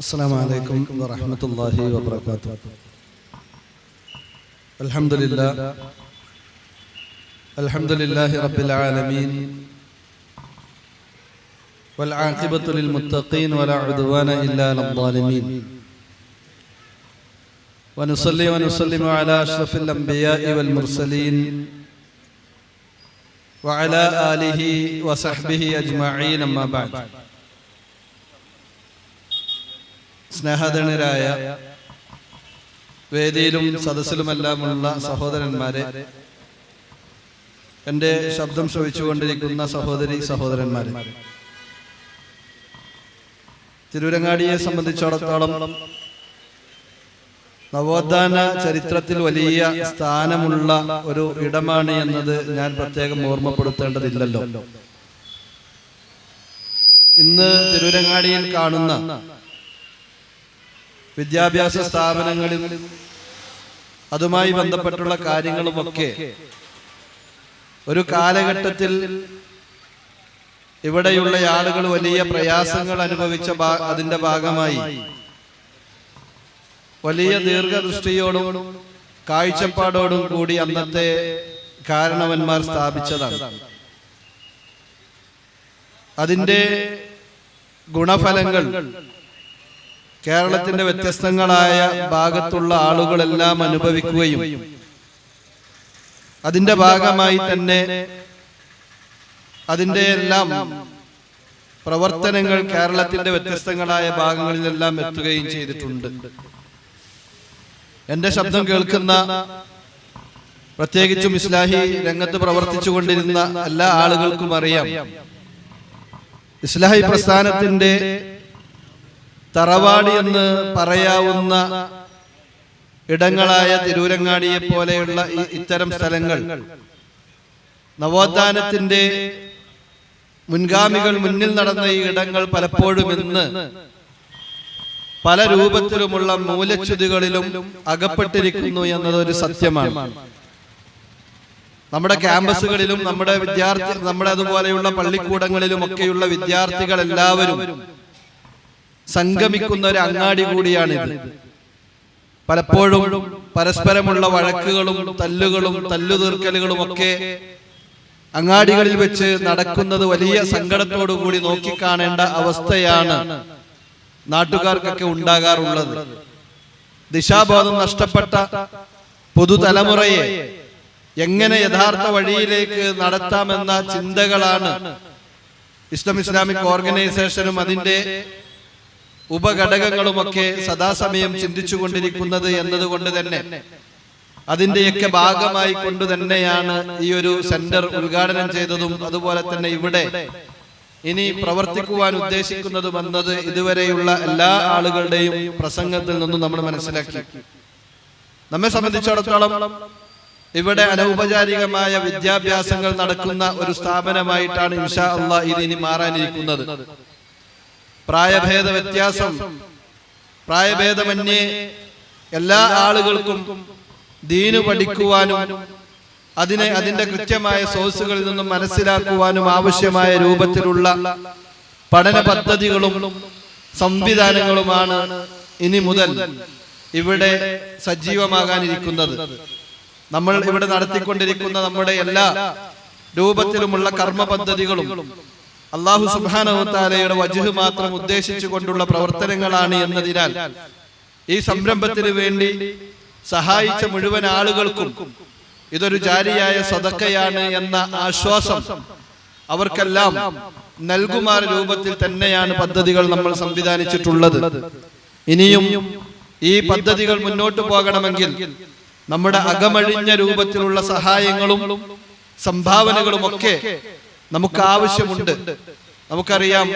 السلام عليكم ورحمة الله وبركاته الحمد لله الحمد لله رب العالمين والعاقبة للمتقين ولا عدوان إلا على الظالمين ونصلي ونسلم على أشرف الأنبياء والمرسلين وعلى آله وصحبه أجمعين أما بعد സ്നേഹധനരായ വേദിയിലും സദസ്സിലുമെല്ലാമുള്ള സഹോദരന്മാരെ എന്റെ ശബ്ദം ശ്രവിച്ചുകൊണ്ടിരിക്കുന്ന സഹോദരി സഹോദരന്മാരെ തിരുവരങ്ങാടിയെ സംബന്ധിച്ചിടത്തോളം നവോത്ഥാന ചരിത്രത്തിൽ വലിയ സ്ഥാനമുള്ള ഒരു ഇടമാണ് എന്നത് ഞാൻ പ്രത്യേകം ഓർമ്മപ്പെടുത്തേണ്ടതില്ലല്ലോ. ഇന്ന് തിരുവരങ്ങാടിയിൽ കാണുന്ന വിദ്യാഭ്യാസ സ്ഥാപനങ്ങളിൽ അതുമായി ബന്ധപ്പെട്ടുള്ള കാര്യങ്ങളുമൊക്കെ ഒരു കാലഘട്ടത്തിൽ ഇവിടെയുള്ള ആളുകൾ വലിയ പ്രയാസങ്ങൾ അനുഭവിച്ച അതിന്റെ ഭാഗമായി വലിയ ദീർഘദൃഷ്ടിയോടും കാഴ്ചപ്പാടോടും കൂടി അന്നത്തെ കാരണവന്മാർ സ്ഥാപിച്ചതാണ്. അതിന്റെ ഗുണഫലങ്ങൾ കേരളത്തിന്റെ വ്യത്യസ്തങ്ങളായ ഭാഗത്തുള്ള ആളുകളെല്ലാം അനുഭവിക്കുകയും അതിന്റെ ഭാഗമായി തന്നെ അതിന്റെ എല്ലാം പ്രവർത്തനങ്ങൾ കേരളത്തിന്റെ വ്യത്യസ്തങ്ങളായ ഭാഗങ്ങളിലെല്ലാം എത്തുകയും ചെയ്തിട്ടുണ്ട്. എന്റെ ശബ്ദം കേൾക്കുന്ന പ്രത്യേകിച്ചും ഇസ്ലാഹി രംഗത്ത് പ്രവർത്തിച്ചു കൊണ്ടിരുന്ന എല്ലാ ആളുകൾക്കും അറിയാം. ഇസ്ലാഹി പ്രസ്ഥാനത്തിന്റെ തറവാടി എന്ന് പറയാവുന്ന ഇടങ്ങളായ തിരൂരങ്ങാടിയെ പോലെയുള്ള ഇത്തരം സ്ഥലങ്ങൾ. നവോത്ഥാനത്തിന്റെ മുൻഗാമികൾ മുന്നിൽ നടന്ന ഈ ഇടങ്ങൾ പലപ്പോഴും ഇന്ന് പല രൂപത്തിലുമുള്ള മൂലച്യുതികളിലും അകപ്പെട്ടിരിക്കുന്നു എന്നതൊരു സത്യമാണ്. നമ്മുടെ ക്യാമ്പസുകളിലും നമ്മുടെ വിദ്യാർത്ഥി നമ്മുടെ അതുപോലെയുള്ള പള്ളിക്കൂടങ്ങളിലും ഒക്കെയുള്ള വിദ്യാർത്ഥികൾ എല്ലാവരും സംഗമിക്കുന്ന ഒരു അങ്ങാടി കൂടിയാണിത്. പലപ്പോഴും പരസ്പരമുള്ള വഴക്കുകളും തല്ലുകളും തല്ലുതീർക്കലുകളും ഒക്കെ അങ്ങാടികളിൽ വെച്ച് നടക്കുന്നത് വലിയ സങ്കടത്തോടു കൂടി നോക്കിക്കാണേണ്ട അവസ്ഥയാണ് നാട്ടുകാർക്കൊക്കെ ഉണ്ടാകാറുള്ളത്. ദിശാബോധം നഷ്ടപ്പെട്ട പുതുതലമുറയെ എങ്ങനെ യഥാർത്ഥ വഴിയിലേക്ക് നടത്താമെന്ന ചിന്തകളാണ് ഇസ്ലാം ഇസ്ലാമിക് ഓർഗനൈസേഷനും അതിന്റെ ഉപഘടകങ്ങളുമൊക്കെ സദാസമയം ചിന്തിച്ചു കൊണ്ടിരിക്കുന്നത് എന്നതുകൊണ്ട് തന്നെ. അതിന്റെയൊക്കെ ഭാഗമായി കൊണ്ട് തന്നെയാണ് ഈ ഒരു സെന്റർ ഉദ്ഘാടനം ചെയ്തതും അതുപോലെ തന്നെ ഇവിടെ ഇനി പ്രവർത്തിക്കുവാൻ ഉദ്ദേശിക്കുന്നതും എന്നത് ഇതുവരെയുള്ള എല്ലാ ആളുകളുടെയും പ്രസംഗത്തിൽ നിന്നും നമ്മൾ മനസ്സിലാക്കി. നമ്മെ സംബന്ധിച്ചിടത്തോളം ഇവിടെ അനൗപചാരികമായ വിദ്യാഭ്യാസങ്ങൾ നടക്കുന്ന ഒരു സ്ഥാപനമായിട്ടാണ് ഇൻഷാ അള്ളാഹ് ഇത് ഇനി മാറാനിരിക്കുന്നത്. പ്രായഭേദ വ്യത്യാസം പ്രായഭേദമന്യേ എല്ലാ ആളുകൾക്കും ദീനു പഠിക്കുവാനും അതിനെ അതിന്റെ കൃത്യമായ സോഴ്സുകളിൽ നിന്നും മനസ്സിലാക്കുവാനും ആവശ്യമായ രൂപത്തിലുള്ള പഠന പദ്ധതികളും സംവിധാനങ്ങളുമാണ് ഇനി മുതൽ ഇവിടെ സജീവമാകാനിരിക്കുന്നത്. നമ്മൾ ഇവിടെ നടത്തിക്കൊണ്ടിരിക്കുന്ന നമ്മുടെ എല്ലാ രൂപത്തിലുമുള്ള കർമ്മ പദ്ധതികളും അള്ളാഹു സുബാനവത്താലയുടെ വജുഹ് മാത്രം ഉദ്ദേശിച്ചു കൊണ്ടുള്ള പ്രവർത്തനങ്ങളാണ് എന്നതിനാൽ ഈ സംരംഭത്തിന് വേണ്ടി സഹായിച്ച മുഴുവൻ ആളുകൾക്കും ഇതൊരു ജാരിയായ സതക്കയാണ് എന്ന ആശ്വാസം അവർക്കെല്ലാം നൽകുമാർ രൂപത്തിൽ തന്നെയാണ് പദ്ധതികൾ നമ്മൾ സംവിധാനിച്ചിട്ടുള്ളത്. ഇനിയും ഈ പദ്ധതികൾ മുന്നോട്ട് പോകണമെങ്കിൽ നമ്മുടെ അകമഴിഞ്ഞ രൂപത്തിലുള്ള സഹായങ്ങളും സംഭാവനകളും ഒക്കെ നമുക്ക് ആവശ്യമുണ്ട്. നമുക്കറിയാം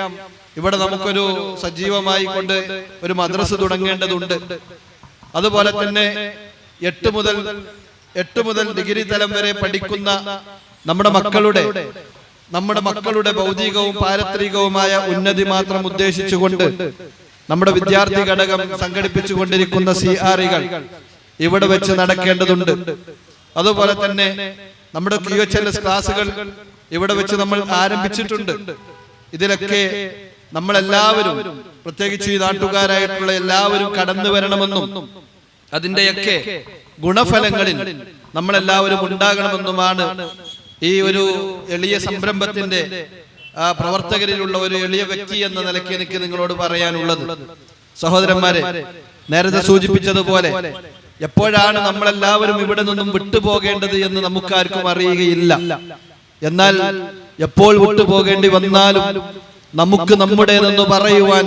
ഇവിടെ നമുക്കൊരു സജീവമായി കൊണ്ട് ഒരു മദ്രസ് തുടങ്ങേണ്ടതുണ്ട്. അതുപോലെ തന്നെ എട്ട് മുതൽ എട്ട് മുതൽ ഡിഗ്രി തലം വരെ പഠിക്കുന്ന നമ്മുടെ മക്കളുടെ നമ്മുടെ മക്കളുടെ ഭൗതികവും പാരത്രികവുമായ ഉന്നതി മാത്രം ഉദ്ദേശിച്ചുകൊണ്ട് നമ്മുടെ വിദ്യാർത്ഥി ഘടകം സംഘടിപ്പിച്ചുകൊണ്ടിരിക്കുന്ന സി ആറുകൾ. ഇവിടെ വെച്ച് നടക്കേണ്ടതുണ്ട്. അതുപോലെ തന്നെ നമ്മുടെ ക്യു എച്ച് എൽ എസ് ക്ലാസുകൾ ഇവിടെ വെച്ച് നമ്മൾ ആരംഭിച്ചിട്ടുണ്ട്. ഇതിലൊക്കെ നമ്മളെല്ലാവരും പ്രത്യേകിച്ച് ഈ നാട്ടുകാരായിട്ടുള്ള എല്ലാവരും കടന്നു വരണമെന്നും അതിന്റെയൊക്കെ ഗുണഫലങ്ങളിൽ നമ്മളെല്ലാവരും ഉണ്ടാകണമെന്നുമാണ് ഈ ഒരു എളിയ സംരംഭത്തിന്റെ ആ, പ്രവർത്തകരിലുള്ള ഒരു എളിയ വ്യക്തി എന്ന നിലയ്ക്ക് എനിക്ക് നിങ്ങളോട് പറയാനുള്ളത്. സഹോദരന്മാരെ നേരത്തെ സൂചിപ്പിച്ചതുപോലെ എപ്പോഴാണ് നമ്മളെല്ലാവരും ഇവിടെ നിന്നും വിട്ടുപോകേണ്ടത് എന്ന് നമുക്കാർക്കും അറിയുകയില്ല. എന്നാൽ എപ്പോൾ വിട്ടുപോകേണ്ടി വന്നാലും നമുക്ക് നമ്മുടേതെന്ന് പറയുവാൻ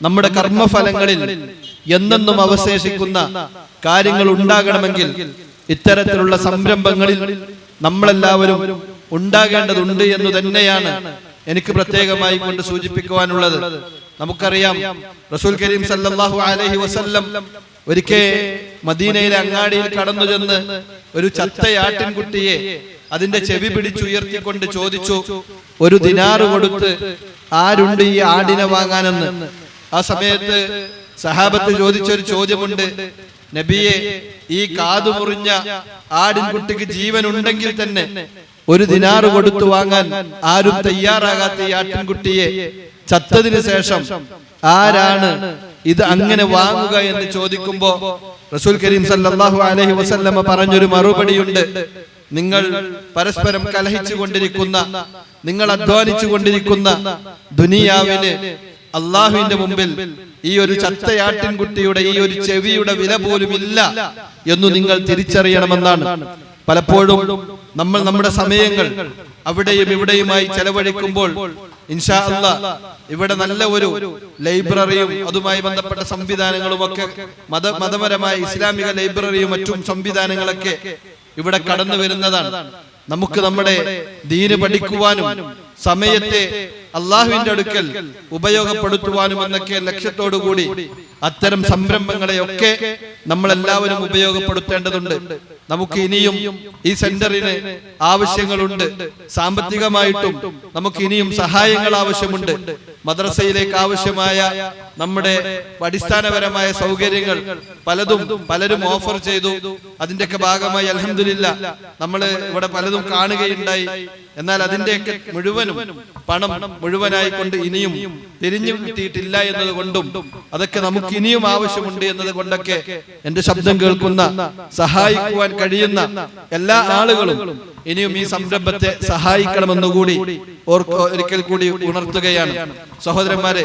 നമ്മുടെ കർമ്മഫലങ്ങളിൽ എന്നെന്നും അവശേഷിക്കുന്ന കാര്യങ്ങൾ ഉണ്ടാകണമെങ്കിൽ ഇത്തരത്തിലുള്ള സംരംഭങ്ങളിൽ നമ്മളെല്ലാവരും ഉണ്ടാകേണ്ടതുണ്ട് എന്ന് തന്നെയാണ് എനിക്ക് പ്രത്യേകമായി കൊണ്ട് സൂചിപ്പിക്കുവാനുള്ളത്. നമുക്കറിയാം റസൂൽ കരീം സല്ലാഹു അലഹി വസല്ലം ഒരിക്കൽ മദീനയിലെ അങ്ങാടിയിൽ കടന്നു ചെന്ന് ഒരു ചത്തയാട്ടിൻകുട്ടിയെ അതിന്റെ ചെവി പിടിച്ചുയർത്തിക്കൊണ്ട് ചോദിച്ചു ഒരു ദിനാറ് കൊടുത്ത് ആരുണ്ട് ഈ ആടിനെ വാങ്ങാനെന്ന്? ആ സമയത്ത് സഹാബത്ത് ചോദിച്ചൊരു ചോദ്യമുണ്ട് നബിയെ ഈ കാതു മുറിഞ്ഞ ആടിൻകുട്ടിക്ക് ജീവൻ ഉണ്ടെങ്കിൽ തന്നെ ഒരു ദിനാറ് കൊടുത്തു വാങ്ങാൻ ആരും തയ്യാറാകാത്ത ഈ ആട്ടിൻകുട്ടിയെ ചത്തതിനു ശേഷം ആരാണ് ഇത് അങ്ങനെ വാങ്ങുക എന്ന് ചോദിക്കുമ്പോ റസൂൽ കരീം സല്ലാഹു അലഹി വസല്ലമ്മ പറഞ്ഞൊരു മറുപടിയുണ്ട്. നിങ്ങൾ പരസ്പരം കലഹിച്ചു കൊണ്ടിരിക്കുന്ന നിങ്ങൾ അധ്വാനിച്ചു കൊണ്ടിരിക്കുന്ന ദുനിയാവിന് അള്ളാഹുവിന്റെ മുമ്പിൽ ഈ ഒരു ചത്തയാട്ടിൻകുട്ടിയുടെ ഈ ഒരു ചെവിയുടെ വില പോലും ഇല്ല എന്നു നിങ്ങൾ തിരിച്ചറിയണമെന്നാണ്. പലപ്പോഴും നമ്മൾ നമ്മുടെ സമയങ്ങൾ അവിടെയും ഇവിടെയുമായി ചെലവഴിക്കുമ്പോൾ ഇൻഷാ അല്ല ഇവിടെ നല്ല ഒരു ലൈബ്രറിയും അതുമായി ബന്ധപ്പെട്ട സംവിധാനങ്ങളും ഒക്കെ മത മതപരമായ ഇസ്ലാമിക ലൈബ്രറിയും മറ്റും സംവിധാനങ്ങളൊക്കെ ഇവിടെ കടന്നു വരുന്നതാണ്. നമുക്ക് നമ്മുടെ ദീന് പഠിക്കുവാനും സമയത്തെ അള്ളാഹുവിന്റെ അടുക്കൽ ഉപയോഗപ്പെടുത്തുവാനും എന്നൊക്കെ ലക്ഷ്യത്തോടു കൂടി അത്തരം സംരംഭങ്ങളെയൊക്കെ നമ്മൾ എല്ലാവരും ഉപയോഗപ്പെടുത്തേണ്ടതുണ്ട്. നമുക്ക് ഇനിയും ഈ സെന്ററിന് ആവശ്യങ്ങളുണ്ട്. സാമ്പത്തികമായിട്ടും നമുക്ക് ഇനിയും സഹായങ്ങൾ ആവശ്യമുണ്ട്. മദ്രസയിലേക്ക് ആവശ്യമായ നമ്മുടെ അടിസ്ഥാനപരമായ സൗകര്യങ്ങൾ പലതും പലരും ഓഫർ ചെയ്തു. അതിന്റെയൊക്കെ ഭാഗമായി അലഹമില്ല നമ്മൾ ഇവിടെ പലതും കാണുകയുണ്ടായി. എന്നാൽ അതിന്റെയൊക്കെ മുഴുവനും പണം മുഴുവനായി കൊണ്ട് ഇനിയും തിരിഞ്ഞു കിട്ടിയിട്ടില്ല എന്നതുകൊണ്ടും അതൊക്കെ നമുക്ക് ഇനിയും ആവശ്യമുണ്ട് എന്നതുകൊണ്ടൊക്കെ എന്റെ ശബ്ദം കേൾക്കുന്ന സഹായിക്കുവാൻ കഴിയുന്ന എല്ലാ ആളുകളും ഇനിയും ഈ സംരംഭത്തെ സഹായിക്കണമെന്ന് കൂടി ഒരിക്കൽ കൂടി ഉണർത്തുകയാണ്. സഹോദരന്മാരെ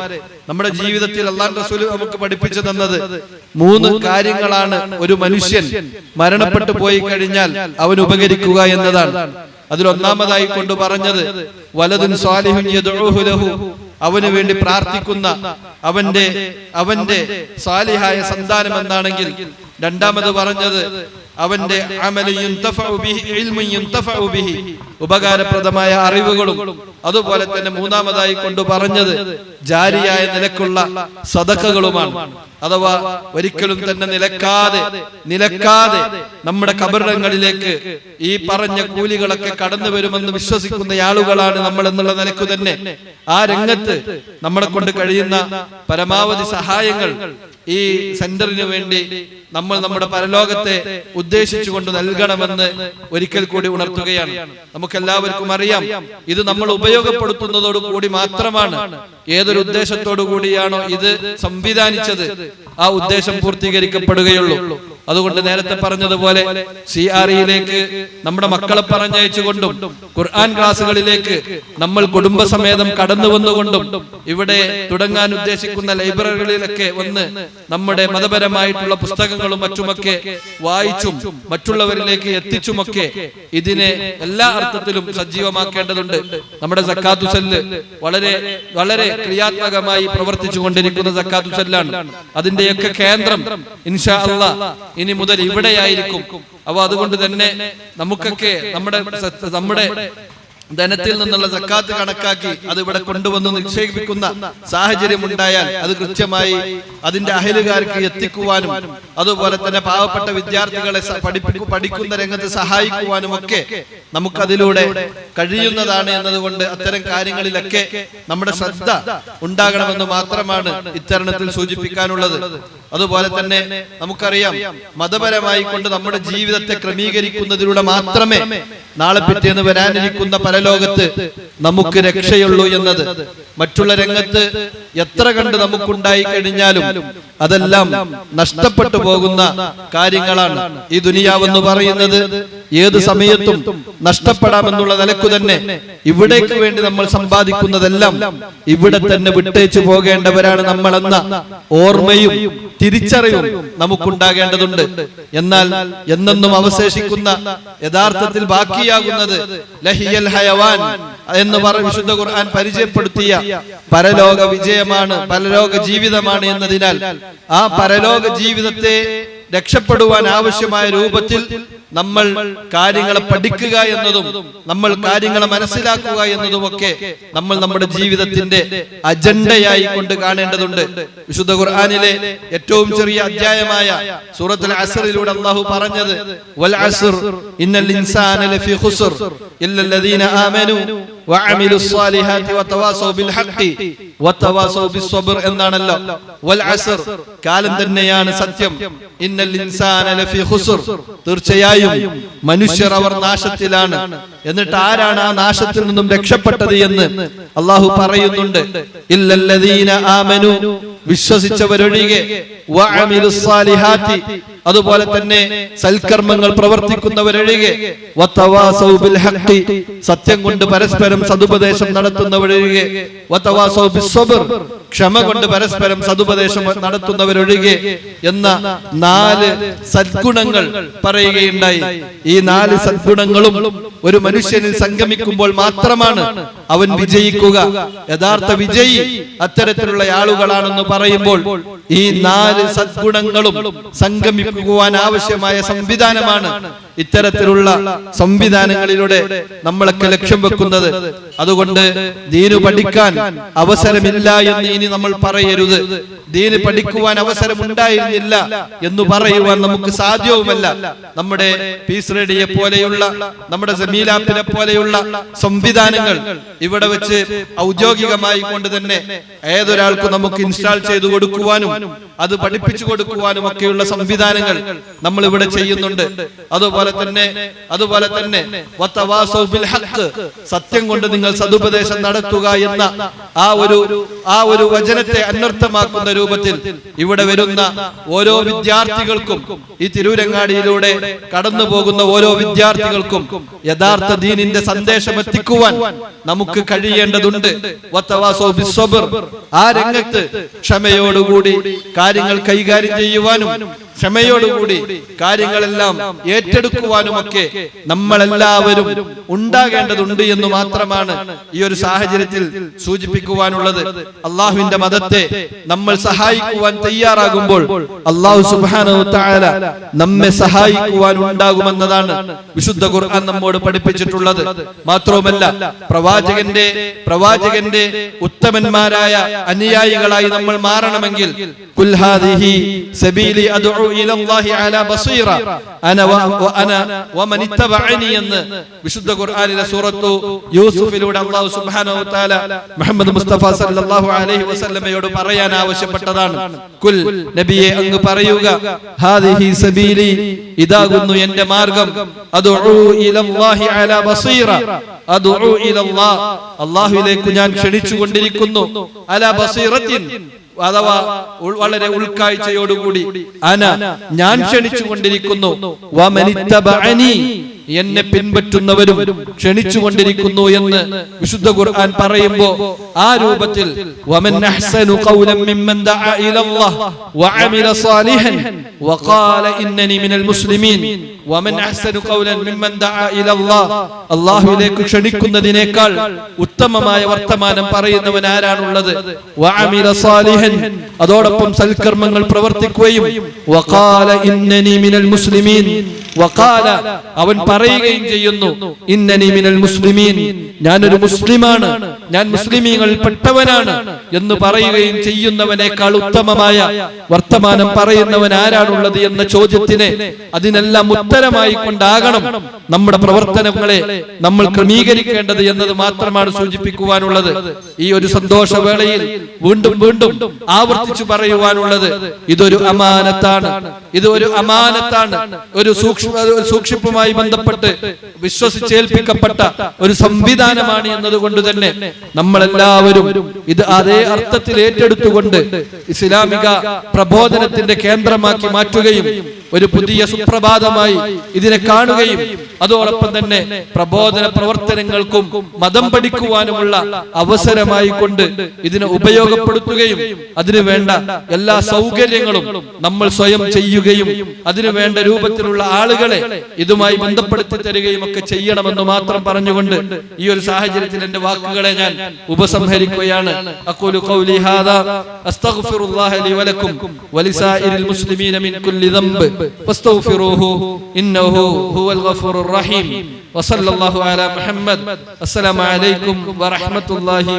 നമ്മുടെ ജീവിതത്തിൽ അള്ളാൻ റസൂൽ നമുക്ക് പഠിപ്പിച്ചു തന്നത് മൂന്ന് കാര്യങ്ങളാണ് ഒരു മനുഷ്യൻ മരണപ്പെട്ടു പോയി കഴിഞ്ഞാൽ അവൻ ഉപകരിക്കുക എന്നതാണ്. അതിൽ ഒന്നാമതായി കൊണ്ട് പറഞ്ഞത് വലതും സ്വാലിഹുൻ യദ്ഉഹു ലഹു അവന് വേണ്ടി പ്രാർത്ഥിക്കുന്ന അവന്റെ അവന്റെ സാലിഹായ സന്താനം എന്നാണെങ്കിൽ രണ്ടാമത് പറഞ്ഞത് അവന്റെ ഉപകാരപ്രദമായ അറിവുകളും അതുപോലെ തന്നെ മൂന്നാമതായി കൊണ്ട് പറഞ്ഞത് ജാരിയായ നിലക്കുള്ള സദക്കകളുമാണ് അഥവാ ഒരിക്കലും തന്നെ നിലക്കാതെ നിലക്കാതെ നമ്മുടെ കബറിടങ്ങളിലേക്ക് ഈ പറഞ്ഞ കൂലികളൊക്കെ കടന്നു വരുമെന്ന് വിശ്വസിക്കുന്ന ആളുകളാണ് നമ്മൾ എന്നുള്ള നിലയ്ക്ക് തന്നെ. ആ രംഗത്ത് നമ്മളെ കൊണ്ട് കഴിയുന്ന പരമാവധി സഹായങ്ങൾ ഈ സെന്ററിന് വേണ്ടി നമ്മൾ നമ്മുടെ പരലോകത്തെ ഉദ്ദേശിച്ചുകൊണ്ട് നൽകണമെന്ന് ഒരിക്കൽ കൂടി ഉണർത്തുകയാണ്. നമുക്കെല്ലാവർക്കും അറിയാം ഇത് നമ്മൾ ഉപയോഗപ്പെടുത്തുന്നതോടു കൂടി മാത്രമാണ്. ഏതൊരു ഉദ്ദേശത്തോടു കൂടിയാണോ ഇത് സംവിധാനിച്ചത്. ആ ഉദ്ദേശം പൂർത്തീകരിക്കപ്പെടുകയുള്ളൂ. അതുകൊണ്ട് നേരത്തെ പറഞ്ഞതുപോലെ സി ആർ ഇയിലേക്ക് നമ്മുടെ മക്കളെ പറഞ്ഞയച്ചുകൊണ്ടും ഖുർആൻ ക്ലാസ്സുകളിലേക്ക് നമ്മൾ കുടുംബസമേതം കടന്നു വന്നുകൊണ്ടും ഇവിടെ തുടങ്ങാൻ ഉദ്ദേശിക്കുന്ന ലൈബ്രറികളിലൊക്കെ വന്ന് നമ്മുടെ മതപരമായിട്ടുള്ള പുസ്തകങ്ങളും മറ്റുമൊക്കെ വായിച്ചും മറ്റുള്ളവരിലേക്ക് എത്തിച്ചുമൊക്കെ ഇതിനെ എല്ലാ അർത്ഥത്തിലും സജീവമാക്കേണ്ടതുണ്ട്. നമ്മുടെ സക്കാത്തുസല്ല് വളരെ വളരെ ക്രിയാത്മകമായി പ്രവർത്തിച്ചു കൊണ്ടിരിക്കുന്ന സക്കാത്തുസല്ലാണ് അതിന്റെയൊക്കെ കേന്ദ്രം ഇൻഷാ അള്ളാ ഇനി മുതൽ ഇവിടെയായിരിക്കും. അപ്പൊ അതുകൊണ്ട് തന്നെ നമുക്കൊക്കെ നമ്മുടെ നമ്മുടെ ധനത്തിൽ നിന്നുള്ള സക്കാത്ത് കണക്കാക്കി അത് ഇവിടെ കൊണ്ടുവന്ന് നിക്ഷേപിക്കുന്ന സാഹചര്യം ഉണ്ടായാൽ അത് കൃത്യമായി അതിന്റെ അഹലുകാർക്ക് എത്തിക്കുവാനും അതുപോലെ തന്നെ പാവപ്പെട്ട വിദ്യാർത്ഥികളെ പഠിക്കുന്ന രംഗത്ത് സഹായിക്കുവാനും ഒക്കെ നമുക്കതിലൂടെ കഴിയുന്നതാണ് എന്നതുകൊണ്ട് അത്തരം കാര്യങ്ങളിലൊക്കെ നമ്മുടെ ശ്രദ്ധ ഉണ്ടാകണമെന്ന് മാത്രമാണ് ഇത്തരണത്തിൽ സൂചിപ്പിക്കാനുള്ളത്. അതുപോലെ തന്നെ നമുക്കറിയാം മതപരമായി കൊണ്ട് നമ്മുടെ ജീവിതത്തെ ക്രമീകരിക്കുന്നതിലൂടെ മാത്രമേ നാളെ പിറ്റേന്ന് വരാനിരിക്കുന്ന പല പരലോകത്ത് നമുക്ക് രക്ഷയുള്ളൂ എന്നത്. മറ്റുള്ള രംഗത്ത് എത്ര കണ്ട് നമുക്കുണ്ടായി കഴിഞ്ഞാലും അതെല്ലാം നഷ്ടപ്പെട്ടു പോകുന്ന കാര്യങ്ങളാണ് ഈ ദുനിയാവെന്ന് പറയുന്നത്. ഏത് സമയത്തും നഷ്ടപ്പെടാമെന്നുള്ള നിലക്കു തന്നെ ഇവിടേക്ക് വേണ്ടി നമ്മൾ സമ്പാദിക്കുന്നതെല്ലാം ഇവിടെ തന്നെ വിട്ടേച്ചു പോകേണ്ടവരാണ് എന്ന ഓർമ്മയും തിരിച്ചറിവും നമുക്കുണ്ടാകേണ്ടതുണ്ട്. എന്നാൽ എന്നെന്നും അവശേഷിക്കുന്ന യഥാർത്ഥത്തിൽ ബാക്കിയാകുന്നത് ലഹിയൽ ഹയവാൻ എന്ന് പറഞ്ഞ വിശുദ്ധ ഖുർആൻ പരിചയപ്പെടുത്തിയ പരലോക വിജയമാണ് പരലോക ജീവിതമാണ് എന്നതിനാൽ ആ പരലോക ജീവിതത്തെ രക്ഷപ്പെടുവാൻ ആവശ്യമായ രൂപത്തിൽ നമ്മൾ കാര്യങ്ങളെ പഠിക്കുക എന്നതും നമ്മൾ കാര്യങ്ങളെ മനസ്സിലാക്കുക എന്നതുമൊക്കെ നമ്മൾ നമ്മുടെ ജീവിതത്തിന്റെ അജണ്ടയായി കൊണ്ട് കാണേണ്ടതുണ്ട്. വിശുദ്ധ ഖുർആാനിലെ ഏറ്റവും ചെറിയ അധ്യായമായ സൂറത്തുൽ അസറിലൂടെ അള്ളാഹു പറഞ്ഞത് വൽ ഇന്നൽ ഇൻസാന ഇല്ലല്ലദീന വഅമിലു സ്വാലിഹാത്തി വതവാസൗ ബിൽ ഹഖി വതവാസൗ ബിസ്സബ്ർ എന്നാണല്ലോ വൽ അസ്ർ. കാലം തന്നെയാണ് സത്യം. ഇന്നൽ ഇൻസാന ലഫി ഖുസ്ർ. തീർച്ചയായും മനുഷ്യർ അവർ നാശത്തിലാണ്. എന്നിട്ട് ആരാണ് ആ നാശത്തിൽ നിന്നും രക്ഷപ്പെട്ടത് എന്ന് അള്ളാഹു പറയുന്നുണ്ട്. ഇല്ലല്ലദീന ആമനു വിശ്വസിച്ചവരൊഴികെ അതുപോലെ തന്നെ സൽക്കർമ്മങ്ങൾ പ്രവർത്തിക്കുന്നവരൊഴികെ സത്യം കൊണ്ട് പരസ്പരം സതുപദേശം നടത്തുന്നവരൊഴികെ ക്ഷമ കൊണ്ട് പരസ്പരം സതുപദേശം നടത്തുന്നവരൊഴികെ എന്ന നാല് സദ്ഗുണങ്ങൾ പറയുകയുണ്ടായി. ഈ നാല് സദ്ഗുണങ്ങളും ഒരു മനുഷ്യനിൽ സംഗമിക്കുമ്പോൾ മാത്രമാണ് അവൻ വിജയിക്കുക. യഥാർത്ഥ വിജയി അത്തരത്തിലുള്ള ആളുകളാണെന്ന് പറയുമ്പോൾ ഈ നാല് സദ്ഗുണങ്ങളും സംഗമിപ്പിക്കുവാൻ ആവശ്യമായ സംവിധാനമാണ് ഇത്തരത്തിലുള്ള സംവിധാനങ്ങളിലൂടെ നമ്മളൊക്കെ ലക്ഷ്യം വെക്കുന്നത്. അതുകൊണ്ട് ദീനു പഠിക്കാൻ അവസരമില്ല എന്ന് ഇനി നമ്മൾ പറയരുത്. ദീന് പഠിക്കുവാൻ അവസരമുണ്ടായിരുന്നില്ല എന്ന് പറയുവാൻ നമുക്ക് സാധ്യവുമല്ല. നമ്മുടെ പീസ് റേഡിയെ പോലെയുള്ള നമ്മുടെ ജമീലാപ്പിനെ പോലെയുള്ള സംവിധാനങ്ങൾ ഇവിടെ വെച്ച് ഔദ്യോഗികമായി കൊണ്ട് തന്നെ ഏതൊരാൾക്കും നമുക്ക് ഇൻസ്റ്റാൾ ചെയ്തു കൊടുക്കുവാനും അത് പഠിപ്പിച്ചു കൊടുക്കുവാനും ഒക്കെയുള്ള സംവിധാനങ്ങൾ നമ്മൾ ഇവിടെ ചെയ്യുന്നുണ്ട് അതുപോലെ തന്നെ അതുപോലെ തന്നെ സത്യം കൊണ്ട് നിങ്ങൾ സതുപദേശം നടത്തുക എന്ന ആ ഒരു ആ ഒരു വചനത്തെ അന്വർത്ഥമാക്കുന്ന രൂപത്തിൽ ഇവിടെ വരുന്ന ഓരോ വിദ്യാർത്ഥികൾക്കും ഈ തിരൂരങ്ങാടിയിലൂടെ കടന്നു പോകുന്ന ഓരോ വിദ്യാർത്ഥികൾക്കും യഥാർത്ഥ ദീനിന്റെ സന്ദേശം എത്തിക്കുവാൻ നമുക്ക് കഴിയേണ്ടതുണ്ട്. ആ രംഗത്ത് ക്ഷമയോടുകൂടി കാര്യങ്ങൾ കൈകാര്യം ചെയ്യുവാനും ക്ഷമയോടുകൂടി കാര്യങ്ങളെല്ലാം ഏറ്റെടുക്കുവാനുമൊക്കെ നമ്മളെല്ലാവരും ഉണ്ടാകേണ്ടതുണ്ട് എന്ന് മാത്രമാണ് ഈ ഒരു സാഹചര്യത്തിൽ സൂചിപ്പിക്കുവാനുള്ളത്. അള്ളാഹുവിന്റെ മതത്തെ നമ്മൾ സഹായിക്കുവാൻ തയ്യാറാകുമ്പോൾ അള്ളാഹു സുബാന നമ്മെ സഹായിക്കുവാൻ ഉണ്ടാകുമെന്നതാണ് വിശുദ്ധ ഖുർആൻ നമ്മോട് പഠിപ്പിച്ചിട്ടുള്ളത്. മാത്രവുമല്ല പ്രവാചകന്റെ പ്രവാചകന്റെ ഉത്തമന്മാരായ അനുയായികളായി നമ്മൾ മാറണമെങ്കിൽ കുൽഹാദിഹി സബീലി അദ്ഉ ഇല അല്ലാഹി അലാ ബസീറ. അന വ അന വമൻ ഇത്തബഅനി എന്ന് വിശുദ്ധ ഖുർആനിലെ സൂറത്തു യൂസുഫിലൂടെ അല്ലാഹു സുബ്ഹാനഹു വ തആല മുഹമ്മദ് മുസ്തഫ സല്ലല്ലാഹു അലൈഹി വസല്ലമയോട് പറയാൻ ആവശ്യപ്പെട്ടതാണ്. കുൽ നബിയെ അങ്ങ് പറയുക. ഹാദിഹി സബീലി ഇതാകുന്നു എന്റെ മാർഗം. അദുഉ ഇല അല്ലാഹി അലാ ബസീറ. അദുഉ ഇല അല്ലാഹ് അല്ലാഹുവിലേക്ക് ഞാൻ ക്ഷണിച്ചു കൊണ്ടിരിക്കുന്നു അലാ ബസീറത്തിൻ. അഥവാ വളരെ ഉൾക്കാഴ്ചയോടുകൂടി അന ഞാൻ ക്ഷണിച്ചു കൊണ്ടിരിക്കുന്നു എന്നെ പിൻപറ്റുന്നവരും ക്ഷണിച്ചുകൊണ്ടിരിക്കുന്നു എന്ന് വിശുദ്ധ ഖുർആൻ പറയുമ്പോൾ ആ രൂപത്തിൽ വമൻ അഹ്സനു ഖൗലൻ മിമ്മൻ ദഅ ഇലല്ലാഹ് വഅമില സാലിഹൻ വഖാല ഇന്നനി മിനൽ മുസ്ലിമീൻ വമൻ അഹ്സനു ഖൗലൻ മിമ്മൻ ദഅ ഇലല്ലാഹ് അല്ലാഹുവിലേക്ക് ക്ഷണിക്കുന്നതിനേക്കാൾ ഉത്തമമായ വർത്തമാനം പറയുന്നവൻ ആരാണുള്ളത്? വഅമില സാലിഹൻ. അതോടൊപ്പം സൽക്കർമ്മങ്ങൾ പ്രവർത്തിക്കുകയും വഖാല ഇന്നനി മിനൽ മുസ്ലിമീൻ. വഖാല അവൻ പറയുകയും ചെയ്യുന്നു. ഇന്നനി മിനൽ മുസ്ലിമീൻ. ഞാനൊരു മുസ്ലിമാണ്. ഞാൻ മുസ്ലിമീങ്ങളിൽ പെട്ടവനാണ്. എന്ന് പറയുകയും ചെയ്യുന്നവനേക്കാൾ ഉത്തമമായ വർത്തമാനം പറയുന്നവൻ ആരാണുള്ളത് എന്ന ചോദ്യത്തിന് അതിനെല്ലാം ഉത്തരം ഉത്തരമായി കൊണ്ടാകണം നമ്മുടെ പ്രവർത്തനങ്ങളെ നമ്മൾ ക്രമീകരിക്കേണ്ടത് എന്നത് മാത്രമാണ് സൂചിപ്പിക്കുവാനുള്ളത്. ഈ ഒരു സന്തോഷവേളയിൽ വീണ്ടും വീണ്ടും ആവർത്തിച്ചു പറയുവാനുള്ളത് ഇതൊരു അമാനത്താണ്. ഇത് ഒരു അമാനത്താണ്. ഒരു സൂക്ഷ്മ ഒരു സൂക്ഷിപ്പുമായി ബന്ധപ്പെട്ട് വിശ്വസിച്ചേൽപ്പിക്കപ്പെട്ട ഒരു സംവിധാനമാണ് എന്നതുകൊണ്ട് തന്നെ നമ്മളെല്ലാവരും ഇത് അതേ അർത്ഥത്തിൽ ഏറ്റെടുത്തുകൊണ്ട് ഇസ്ലാമിക പ്രബോധനത്തിന്റെ കേന്ദ്രമാക്കി മാറ്റുകയും ഒരു പുതിയ സുപ്രഭാതമായി ഇതിനെ കാണുകയും അതോടൊപ്പം തന്നെ പ്രബോധന പ്രവർത്തനങ്ങൾക്കും മതം പഠിക്കുവാനുമുള്ള അവസരമായി കൊണ്ട് ഇതിനെ ഉപയോഗപ്പെടുത്തുകയും അതിനു വേണ്ട എല്ലാ സൗകര്യങ്ങളും നമ്മൾ സ്വയം ചെയ്യുകയും അതിനു വേണ്ട രൂപത്തിലുള്ള ആളുകളെ ഇതുമായി ബന്ധപ്പെടുത്തി തരികയും ഒക്കെ ചെയ്യണമെന്ന് മാത്രം പറഞ്ഞുകൊണ്ട് ഈ ഒരു സാഹചര്യത്തിൽ എന്റെ വാക്കുകളെ ഞാൻ ഉപസംഹരിക്കുകയാണ്. അഖൂലു ഖൗലി ഹാദാ അസ്തഗ്ഫിറുല്ലാഹ വലക്കും വലിസാഇരിൽ മുസ്ലിമീന മിൻ കുല്ലി ഇന്നഹു ഹുവൽ റഹീം. വസല്ലല്ലാഹു അലാ മുഹമ്മദ്. അസ്സലാമു അലൈക്കും വറഹ്മത്തുള്ളാഹി